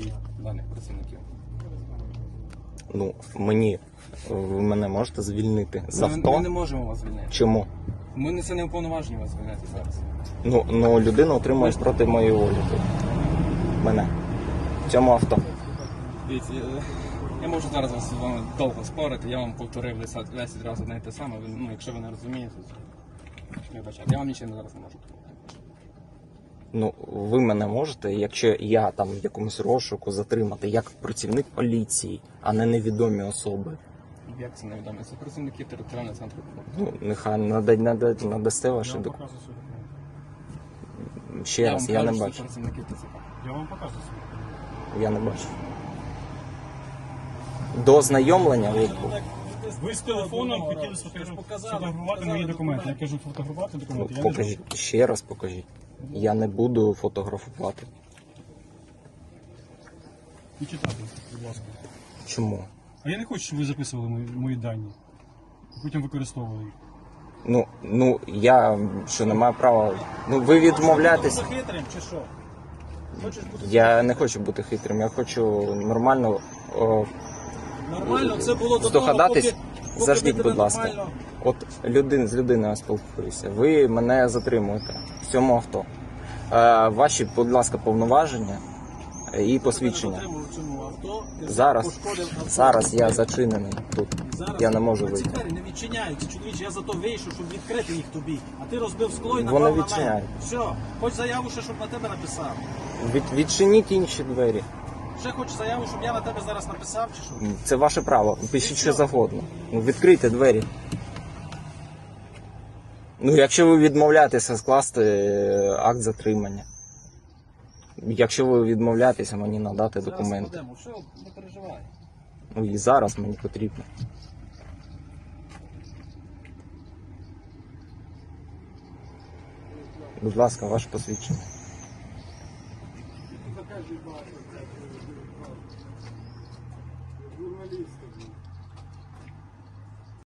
дій даних працівників. Ну, мені ви мене можете звільнити з Ми, ми авто? не можемо вас звільнити. Чому? Ми не це не уповноважені вас звільняти зараз. Ну, ну людина отримує проти моєї волі. тут. Мене. В цьому авто. Дивіться, я, я можу зараз вас з вами довго спорити, я вам повторив 10 10 разів одне і те саме. Ви, ну, якщо ви не розумієте, то вибачайте. Я вам нічим зараз не можу. Ну, ви мене можете, якщо я там в якомусь розшуку затримати, як працівник поліції, а не невідомі особи. Як це невідомо? Це працівники територіального центру. Ну, нехай нада- нада- надасте ваші Я вам документи. показую свої документи. Ще раз, я не бачу. працівники ТЦК. Я вам показую свої документи. Я не бачу. До ознайомлення ви Ви з телефоном хотіли сфотографувати мої документи. Я кажу, фотографувати документи. Я не покажіть. Ще раз покажіть. Я не буду фотографувати. І читати, будь ласка. Чому? А я не хочу, щоб ви записували мої, мої дані. Потім використовували їх. Ну, ну я що не маю права. Ну ви відмовляєтесь. Ти хитрим чи що? Хочеш бути Я не хочу бути хитрим, я хочу нормально. О, Нормально, це було до Здогадатись? того, поки, поки Заждіть, ви будь ласка. нормально- От людин з людиною спілкуюся. Ви мене затримуєте в цьому авто. Е, ваші, будь ласка, повноваження е, і посвідчення. Тебе в цьому авто, ти Зараз, пошкодив авто. зараз я зачинений тут. Зараз Я не можу ці вийти. двері не відчиняються. Чоловіче, я зато вийшов, щоб відкрити їх тобі. А ти розбив скло і Вони напав на мене. відчиняють. Все, хоч заяву ще, щоб на тебе написав. Від, відчиніть інші двері. Ще хоч заяву, щоб я на тебе зараз написав, чи що? Це ваше право. Пишіть що завгодно. Ну, відкрийте двері. Ну, якщо ви відмовляєтеся скласти е, акт затримання. Якщо ви відмовляєтеся мені надати Зараз документи. складемо. Все, не переживай. Ну і зараз мені потрібно. Будь ласка, ваше посвідчення. Журналисты.